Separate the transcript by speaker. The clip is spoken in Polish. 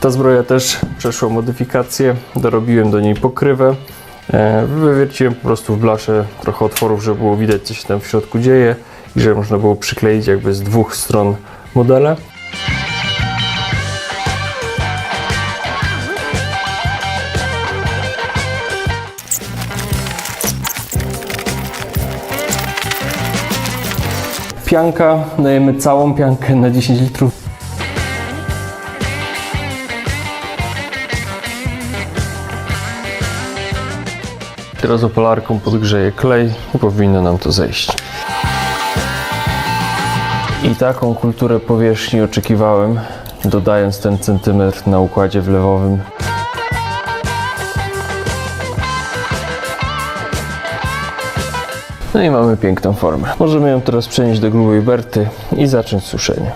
Speaker 1: Ta zbroja też przeszła modyfikację, dorobiłem do niej pokrywę. E, Wywierciłem po prostu w blasze trochę otworów, żeby było widać co się tam w środku dzieje i żeby można było przykleić jakby z dwóch stron modele. Pianka, dajemy całą piankę na 10 litrów. Teraz opalarką podgrzeję klej i powinno nam to zejść. I taką kulturę powierzchni oczekiwałem, dodając ten centymetr na układzie wlewowym. No i mamy piękną formę. Możemy ją teraz przenieść do grubej berty i zacząć suszenie.